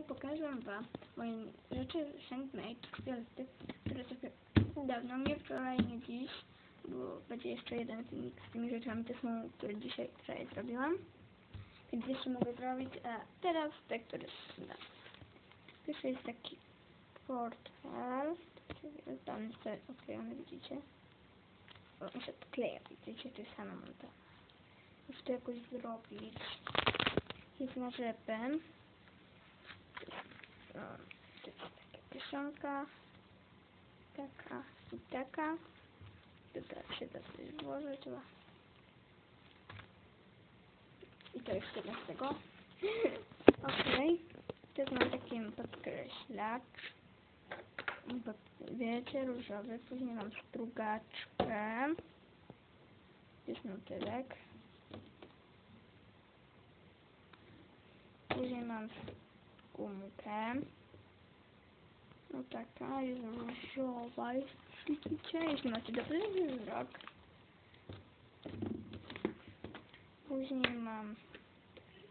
pokażę Wam moje rzeczy handmade, fiolety, które sobie dawno, nie wczoraj, nie dziś, bo będzie jeszcze jeden filmik z tymi rzeczami, to są, które dzisiaj wczoraj zrobiłam. Więc jeszcze mogę zrobić, a teraz te, które da. Pierwszy jest taki portfel, tam jest to odklejone, widzicie? O, on się odkleja, widzicie, to jest sama monta. Muszę to jakoś zrobić. Jest narzepem. No, to taka kieszonka. Taka i taka. To teraz się da coś włożyć. chyba. I to jest jedna z tego. Okej. Teraz mam taki podkreślacz. Pod- Wiecie, różowy. Później mam strugaczkę. Jest motylek. Później mam gumkę. No taka jest różowa. jest, Widzicie? Jeśli macie dobry wzrok. Później mam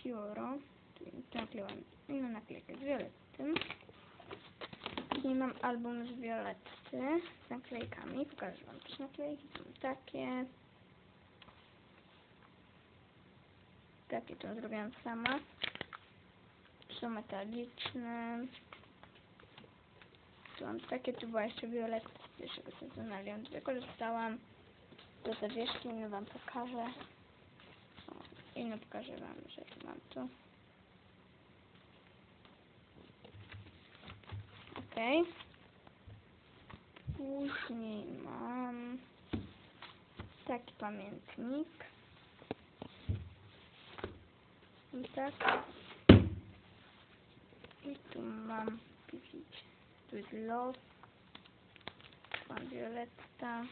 pióro. Nakleiłam inną naklejkę z violettem. Później mam album z violetty z naklejkami. Pokażę wam też naklejki. Są takie. Takie to zrobiłam sama. Są metaliczne. Tu mam takie, tu była jeszcze violetta z pierwszego sezonu, ale ją wykorzystałam do zawieszki, inną wam pokażę. O, inną pokażę wam, że mam tu. Okej. Później mam taki pamiętnik. I tak. I tu mam, widzicie, tu jest los. Mam violetta.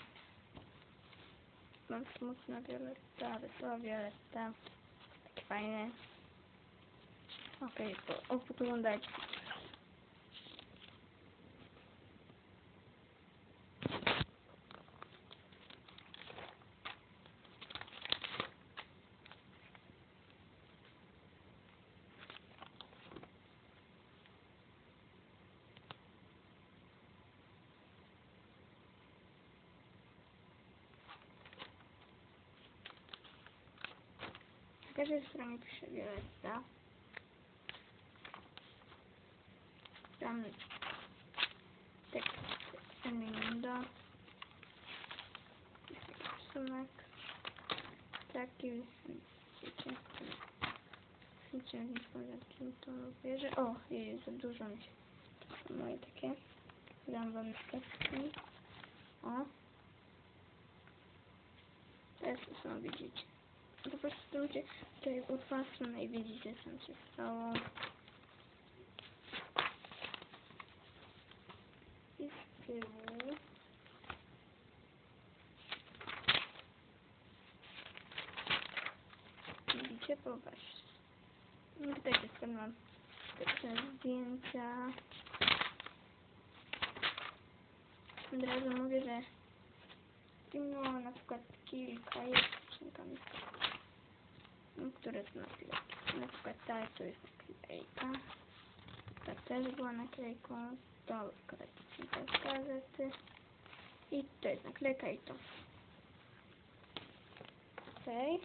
Mam smutna violetta, wesoła violetta. Takie fajne. Okej, to o, każdej stronie pisze violetta. Tam tekst Emilinda. Rysunek. Taki, wiecie, wiecie, nie powiem, to bierze. O, jest za dużo mi się. To moje takie. Dam wam tekstki. O. Teraz to są, widzicie. Po prostu ludzie tutaj upatrzą i widzicie, co się stało. I z tyłu. Widzicie, popatrzcie. No tutaj wszystko mam takie zdjęcia. Od razu mówię, że no na przykład kilka jest księgami, no, które są naklejki. Na przykład ta to jest naklejka. Ta też była naklejką. To korekcja z gazety. I to jest naklejka i to. Okej.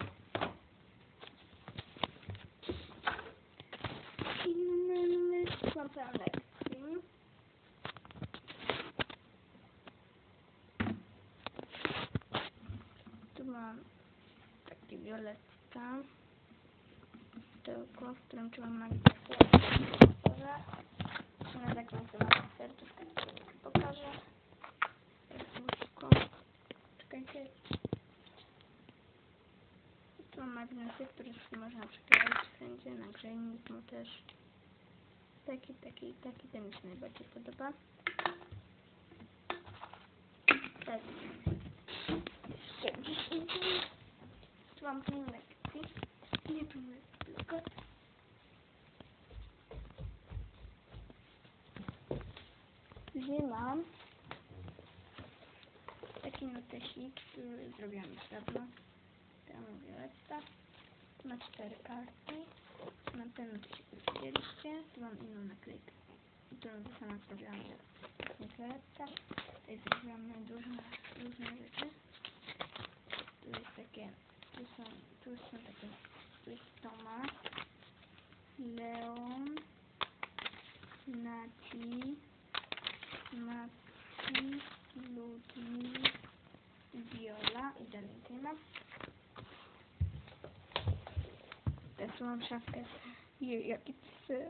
I mamy mam plan lekcji. Tu mam taki violetta. Którym trzymam magistrę. Na zakończę mam serduszko, które pokażę. Serduszko. Czekajcie. Tu mam magnesy, które sobie można przykleić wszędzie, na grzejniku też. Taki, taki, taki, ten mi się najbardziej podoba. Tak. Indziej. Tu mam lekcji. Nie lekcji, tylko Później mam taki notesik, który zrobiłam już dawno. Tam violetta. Ma cztery karty. Mam ten notesik widzieliście. Tu mam inną naklejkę, którą sama zrobiłam jak naklejka. Tutaj zrobiłam dużo różne rzeczy. Tu jest takie, tu są, tu są takie, tu jest Tomasz, Leon, Nati, Viola i dalej tutaj mam. Teraz mam szafkę. Jej, jaki psy.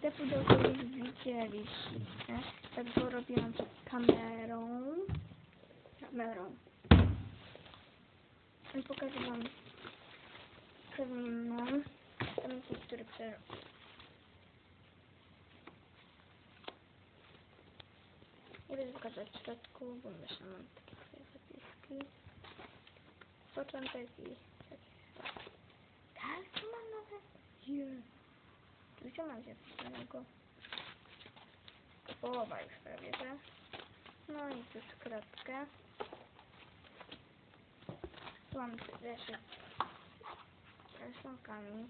Te pudełko już widzieliście. Tak było robiłam z kamerą. Kamerą. I pokażę wam pewną. Tam jest niektóre prze... Będę pokazać w środku, bo myślę, mam takie swoje zapiski. Początek i takie. Tak, tu mam nawet. Yeah. Dużo mam zapisanego. Połowa już prawie, że. No i tu skratkę. Tu mam zeszyt z rysunkami.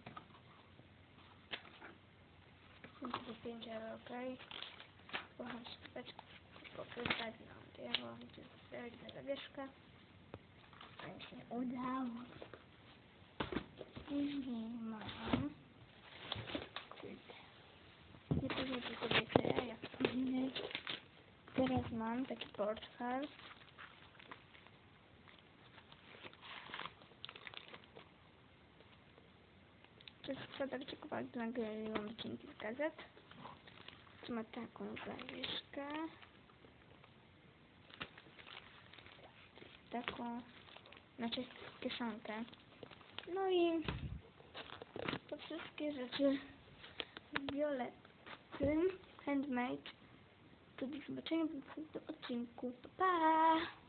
Pięć, ale okej. Kocham szpeczkę popytać na drzewo, gdzie zostawić na zawieszkę. A mi się udało. Później mam... Nie później tylko wiecie, jak później. Teraz mam taki portfel. To jest czekolady dla łączynki z gazet. Tu ma taką zawieszkę. Taką, znaczy kieszonkę. No i to wszystkie rzeczy z violetty, handmade. To do zobaczenia w następnym odcinku. Pa! pa!